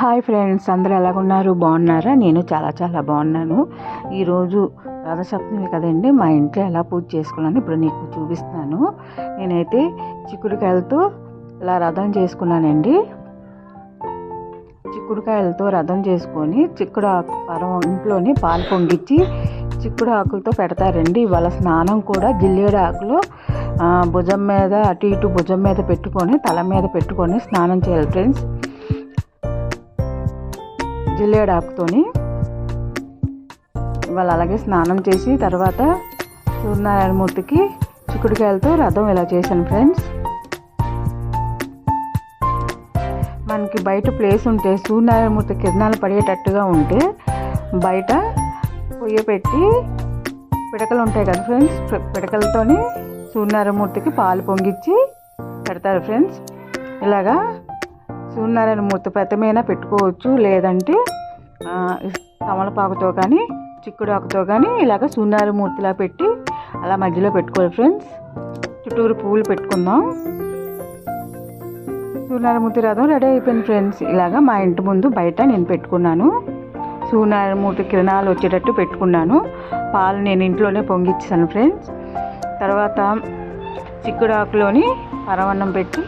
Hi friends అందరూ ఎలాగున్నారు? బాగున్నారా? నేను చాలా చాలా బాగున్నాను. ఈరోజు రథసప్తమి కదండి మా ఇంట్లో ఎలా పూజ చేసుకున్నాను ఇప్పుడు నీకు చూపిస్తున్నాను. నేనైతే చిక్కుడుకాయలతో ఇలా రథం చేసుకున్నానండి. చిక్కుడుకాయలతో రథం చేసుకొని చిక్కుడు ఆకు పరం ఇంట్లోనే పాలు పొంగిచ్చి చిక్కుడు ఆకులతో పెడతారండి. ఇవాళ స్నానం కూడా జిల్లేడు ఆకులు భుజం మీద అటు ఇటు భుజం మీద పెట్టుకొని తల మీద పెట్టుకొని స్నానం చేయాలి ఫ్రెండ్స్. జిల్లేడు వాళ్ళు అలాగే స్నానం చేసి తర్వాత సూర్యనారాయణమూర్తికి చిక్కుడుకాయలతో రథం ఇలా చేశాను ఫ్రెండ్స్. మనకి బయట ప్లేస్ ఉంటే సూర్యనారాయణమూర్తి కిరణాలు పడేటట్టుగా ఉంటే బయట పొయ్యి పెట్టి పిడకలు ఉంటాయి కదా ఫ్రెండ్స్ పిడకలతోని సూర్యనారాయణమూర్తికి పాలు పొంగిచ్చి పెడతారు ఫ్రెండ్స్. ఇలాగా సూర్యనారాయణమూర్తి ప్రతిమైనా పెట్టుకోవచ్చు. లేదంటే తమలపాకుతో కానీ చిక్కుడు ఆకుతో కానీ ఇలాగ సూర్యనారాయణమూర్తిలా పెట్టి అలా మధ్యలో పెట్టుకోవాలి ఫ్రెండ్స్. చుట్టూరు పువ్వులు పెట్టుకుందాం. సూర్యనారాయణమూర్తి రథం రెడీ అయిపోయింది ఫ్రెండ్స్. ఇలాగా మా ఇంటి ముందు బయట నేను పెట్టుకున్నాను. సూర్యనారాయణమూర్తి కిరణాలు వచ్చేటట్టు పెట్టుకున్నాను. పాలు నేను ఇంట్లోనే పొంగిచ్చాను ఫ్రెండ్స్. తర్వాత చిక్కుడు ఆకులోని పరవన్నం పెట్టి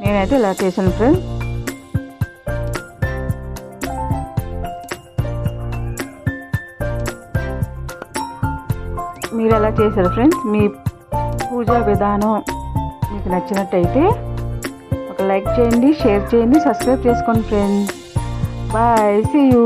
నేనైతే ఇలా చేశాను ఫ్రెండ్స్ మీరు ఎలా చేశారు ఫ్రెండ్స్ మీ పూజా విధానం మీకు నచ్చినట్టయితే ఒక లైక్ చేయండి షేర్ చేయండి సబ్స్క్రైబ్ చేసుకోండి ఫ్రెండ్స్ బాయ్ సీ యూ